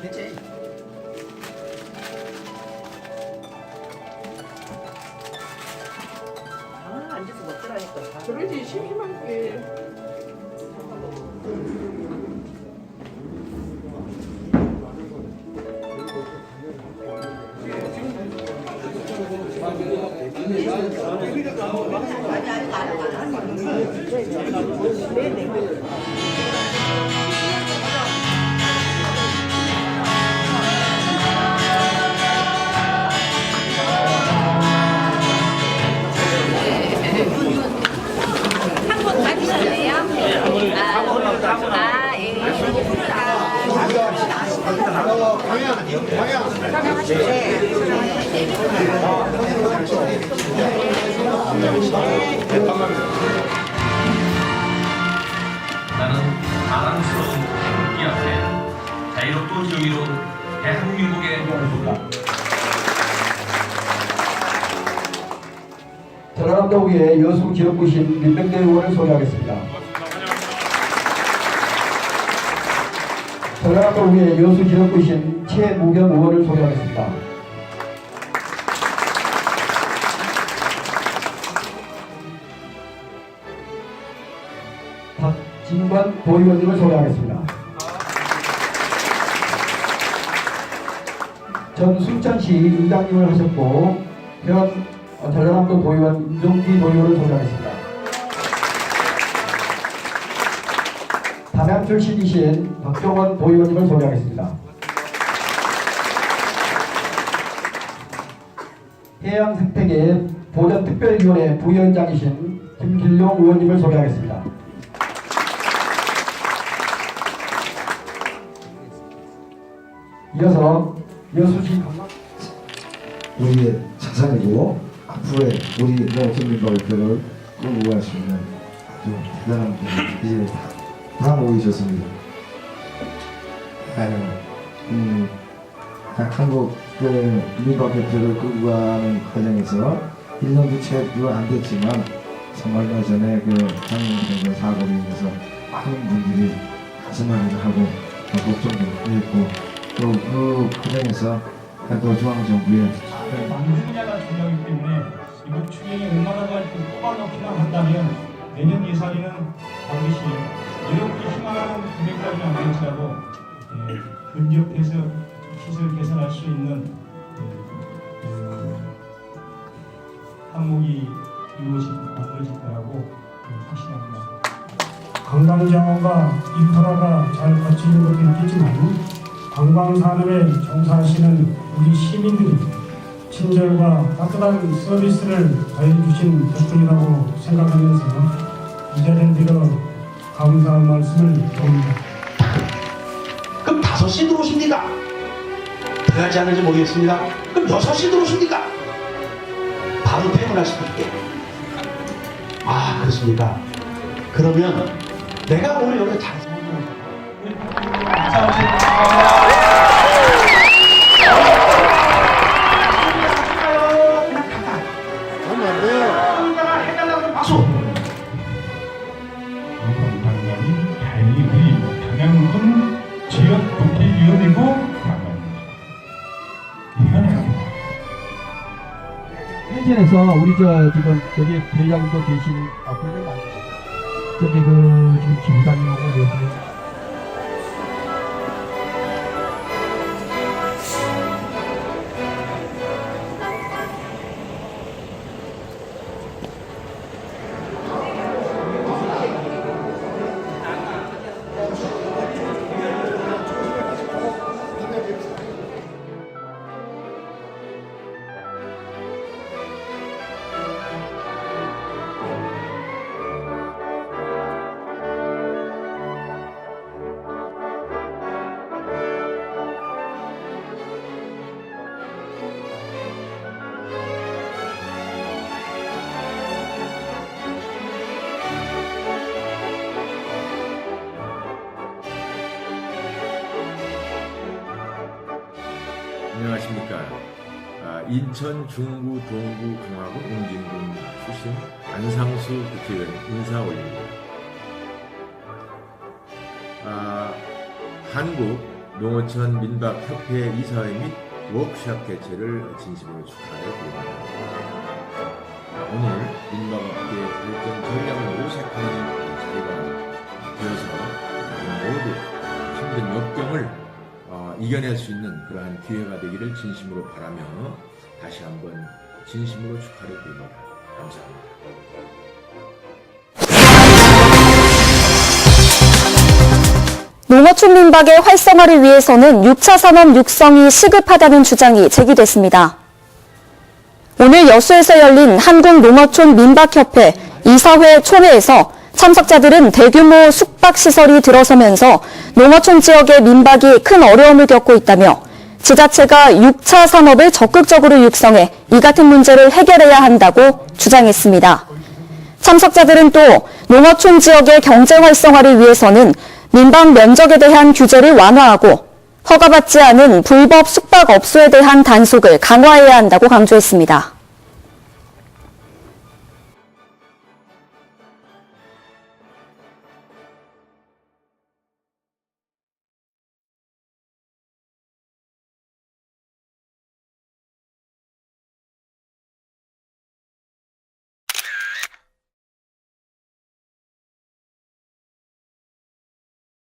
됐지? 아, 앉아서 먹더라니까. 그러지 심심할 게. 아니, 아니, 아니, 아니. 네, 네. 나는 자랑스러운 태극기 앞에 자유롭고 정의로운 대한민국의 전라남도의회 여수 지역구신 민병대 의원을 소개하겠습니다. 전라남도의회 여수 지역구신 최무경 의원을 소개하겠습니다. 박진관 도의원님을 소개하겠습니다. 전 순천시 의장님을 하셨고 현 어, 전라남도 도의원 임종기 도의원을 소개하겠습니다. 담양 출신이신 박종원 도의원님을 소개하겠습니다. 해양생태계 보전특별위원회 부위원장이신 김길용 의원님을 소개하겠습니다. 이어서 관광 우리의 자산이고 앞으로의 우리 농촌민박을 끌고 갈 수 있는 아주 대단한 분들이 이제 다, 다 모이셨습니다. 아유, 음, 한국 그 민박 대표를 끌고 가는 과정에서 1년도 채도 안 됐지만 정말 얼마 전에 그 장롱 사고로 인해서 많은 분들이 가슴앓이를 하고 또 걱정도 했고 또그 과정에서 또 중앙정부에 만주냐가 중요하기 때문에 이거 추경이 얼마나 더 뽑아놓기만 한다면 내년 예산에는 반드시 이렇게 희망하는 금액까지는 안 될지라도 예, 근접해서 시설 개선할 수 있는 예, 그 항목이 이루어질 거라고 예, 확신합니다. 관광 자원과 인프라가 잘 갖춰진 것도 있겠지만 관광산업에 종사하시는 우리 시민들이 친절과 따뜻한 서비스를 더해주신 덕분이라고 생각하면서 이 자리를 빌어 감사 말씀을 드립니다. 그럼 5시 들어오십니까? 들어가지 않을지 모르겠습니다. 그럼 6시 들어오십니까? 바로 퇴근하실 분께. 아, 그렇습니까? 그러면 내가 오늘 여기 잘 박수! 현실에서 우리 저 지금 여기 부회장님도 계신 아 부회장 아니시 저기 그 지금 지부장님하고 계신 안녕하십니까. 아, 인천 중구 동구 강화군 웅진군 출신 안상수 국회의원 인사 올립니다. 아, 한국 농어촌 민박협회 이사회 및 워크샵 개최를 진심으로 축하하여 드립니다. 아, 오늘 민박업계 발전 전략을 수색하는 자리가 되어서 모두 힘든 역경을 어, 이겨낼 수 있는 그러한 기회가 되기를 진심으로 바라며 다시 한번 진심으로 축하를 드립니다. 감사합니다. 농어촌 민박의 활성화를 위해서는 6차 산업 육성이 시급하다는 주장이 제기됐습니다. 오늘 여수에서 열린 한국농어촌 민박협회 이사회 총회에서 참석자들은 대규모 숙박시설이 들어서면서 농어촌 지역의 민박이 큰 어려움을 겪고 있다며 지자체가 6차 산업을 적극적으로 육성해 이 같은 문제를 해결해야 한다고 주장했습니다. 참석자들은 또 농어촌 지역의 경제 활성화를 위해서는 민박 면적에 대한 규제를 완화하고 허가받지 않은 불법 숙박업소에 대한 단속을 강화해야 한다고 강조했습니다.